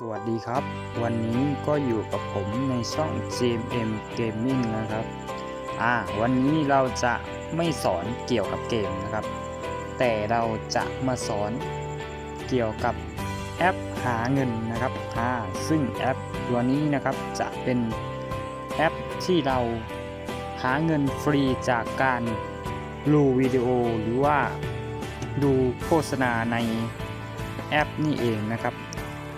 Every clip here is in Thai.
สวัสดีครับ วันนี้ก็อยู่กับผมในช่อง GMM Gaming นะครับ อ่า วันนี้เราจะไม่สอนเกี่ยวกับเกมนะครับ แต่เราจะมาสอนเกี่ยวกับแอปหาเงินนะครับ อ่า ซึ่งแอปตัวนี้นะครับจะเป็นแอปที่เราหาเงินฟรีจากการดูวิดีโอหรือว่าดูโฆษณาในแอปนี่เองนะครับ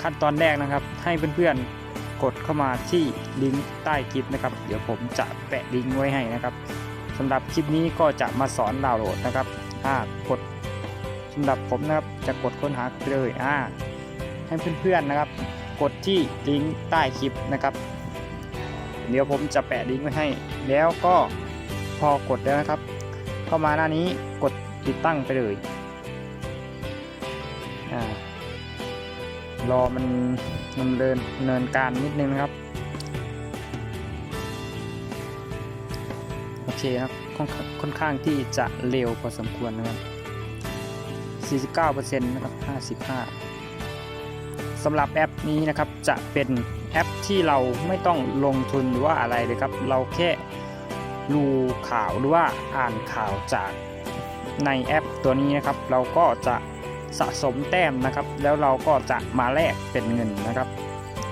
ขั้นตอนแรกนะครับ ให้เพื่อนๆกดเข้ามาที่ลิงก์ใต้คลิปนะครับ เดี๋ยวผมจะแปะลิงก์ไว้ให้นะครับสำหรับคลิปนี้ก็จะมาสอนดาวน์โหลดนะครับอ่ากดสำหรับผมนะครับจะกดค้นหาเลยอ่าให้เพื่อนๆนะครับ กดที่ลิงก์ใต้คลิปนะครับ เดี๋ยวผมจะแปะลิงก์ไว้ให้ แล้วก็พอกดแล้วนะครับ เข้ามาหน้านี้กดติดตั้งไปเลยอ่า รอมันดำเนินเนินการนิดนึงนะครับ โอเคครับค่อนค่อนข้างที่จะเร็วพอสมควรนะครับ49%นะครับ55สำหรับแอปนี้นะครับจะเป็นแอปที่เราไม่ต้องลงทุนหรือว่าอะไรเลยครับ เราแค่ดูข่าวหรือว่าอ่านข่าวจากในแอปตัวนี้นะครับ เราก็จะ สะสมแต้มนะครับ แล้วเราก็จะมาแลกเป็นเงินนะครับ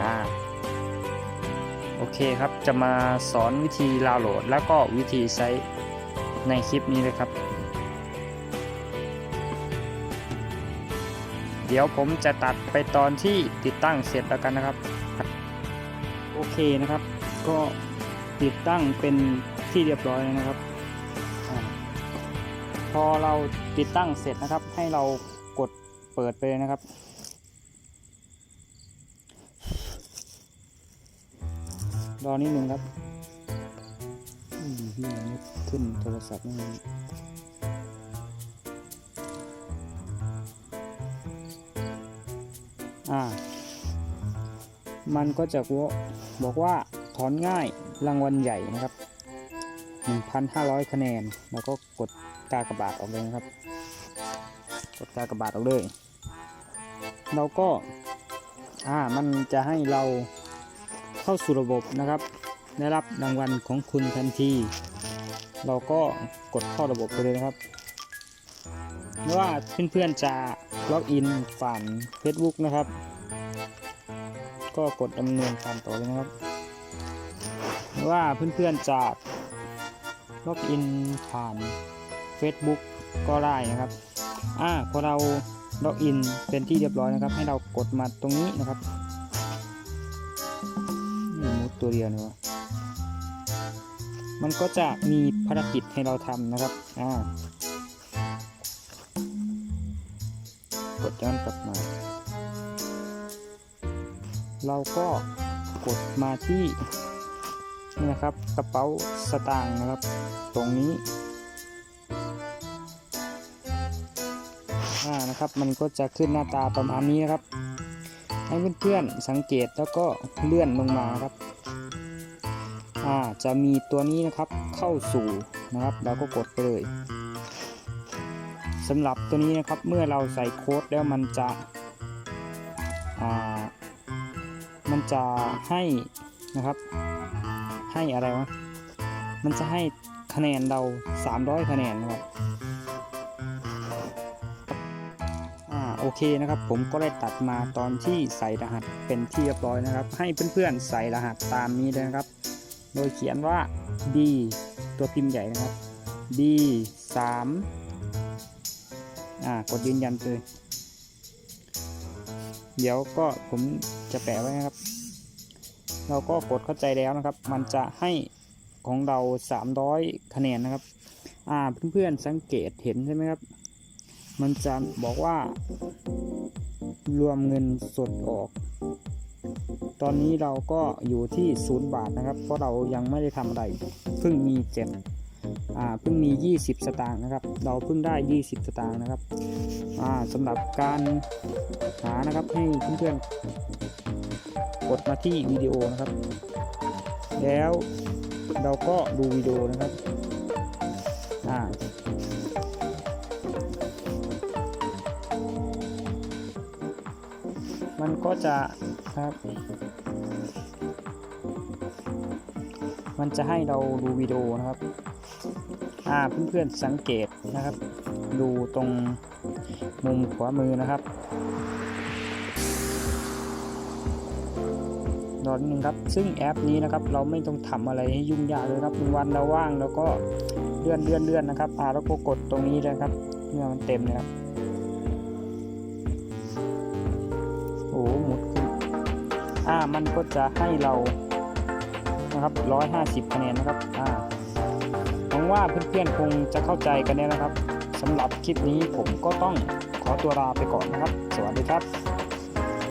อ่าโอเคครับจะมาสอนวิธีดาวน์โหลด แล้วก็วิธีใช้ในคลิปนี้เลยครับ เดี๋ยวผมจะตัดไปตอนที่ติดตั้งเสร็จแล้วกันนะครับ โอเคนะครับ ก็ติดตั้งเป็นที่เรียบร้อยนะครับ พอเราติดตั้งเสร็จนะครับให้เรา เปิดไปเลยนะครับ รอนิดนึงครับอืมนี่ไม่ขึ้นโทรศัพท์นี่อ่า มันก็จะบอกว่าถอนง่ายรางวัลใหญ่นะครับ 1,500 คะแนน แล้วก็กดกากระบาทออกเลยนะครับ กดกากระบาทออกเลย เราก็อ่ามันจะให้เราเข้าสู่ระบบนะครับ ได้รับรางวัลของคุณทันที เราก็กดเข้าระบบไปเลยนะครับไม่ว่าเพื่อนๆจะล็อกอินผ่าน Facebook นะครับ ก็กดดำเนินการต่อเลยนะครับหรือว่าเพื่อนๆจะล็อกอินผ่าน Facebook ก็ได้นะครับ อ่าพอเรา ล็อกอินเป็นที่เรียบร้อยนะครับ ให้เรากดมาตรงนี้นะครับนี่มุดตัวเดียวเนี่ยวะมันก็จะมีภารกิจให้เราทำนะครับอ่ากดย้อนกลับมา เราก็กดมาที่นี่นะครับกระเป๋าสตางค์นะครับ ตรงนี้านะครับ มันก็จะขึ้นหน้าตาประมาณนี้นะครับ ให้เพื่อนๆสังเกตแล้วก็เลื่อนลงมาครับอ่าจะมีตัวนี้นะครับเข้าสู่นะครับเราก็กดไปเลยสำหรับตัวนี้นะครับเมื่อเราใส่โค้ดแล้วมันจะอ่ามันจะให้นะครับให้อะไรวะมันจะให้คะแนนเรา 300 คะแนนนะครับ อ่าโอเคนะครับ ผมก็ได้ตัดมาตอนที่ใส่รหัสเป็นที่เรียบร้อยนะครับ ให้เพื่อนๆใส่รหัสตามนี้เลยนะครับ โดยเขียนว่า D ตัวพิมพ์ใหญ่นะครับ D 3อ่ากดยืนยันเลยเดี๋ยวก็ผมจะแปะไว้นะครับ เราก็กดเข้าใจแล้วนะครับ มันจะให้ของเรา 300 คะแนนนะครับ อ่าเพื่อนๆสังเกตเห็นใช่ไหมครับ มันจะบอกว่า รวมเงินสดออก ตอนนี้เราก็อยู่ที่0บาทนะครับ เพราะเรายังไม่ได้ทำอะไรเพิ่งมีเจ็ดอ่าเพิ่งมี 20 สตางค์นะครับ เราเพิ่งได้ 20 สตางค์นะครับอ่าสำหรับการหานะครับให้เพื่อนๆกดมาที่วิดีโอนะครับ แล้วเราก็ดูวิดีโอนะครับอ่า มันก็จะครับ มันจะให้เราดูวิดีโอนะครับ อ่าเพื่อนๆสังเกตนะครับ ดูตรงมุมขวามือนะครับรอนิดนึงครับซึ่งแอปนี้นะครับเราไม่ต้องทำอะไรให้ยุ่งยากเลยครับวันเราว่างแล้วก็เลื่อนเลื่อนเลื่อนนะครับอ่าแล้วก็กดตรงนี้เลยครับเมื่อมันเต็มนะครับ อ้หมุดคืออ่ามันก็จะให้เรานะครับ 150 คะแนนนะครับอ่าหวังว่าเพื่อนๆคงจะเข้าใจกันแล้วนะครับสำหรับคลิปนี้ผมก็ต้องขอตัวลาไปก่อนนะครับ สวัสดีครับ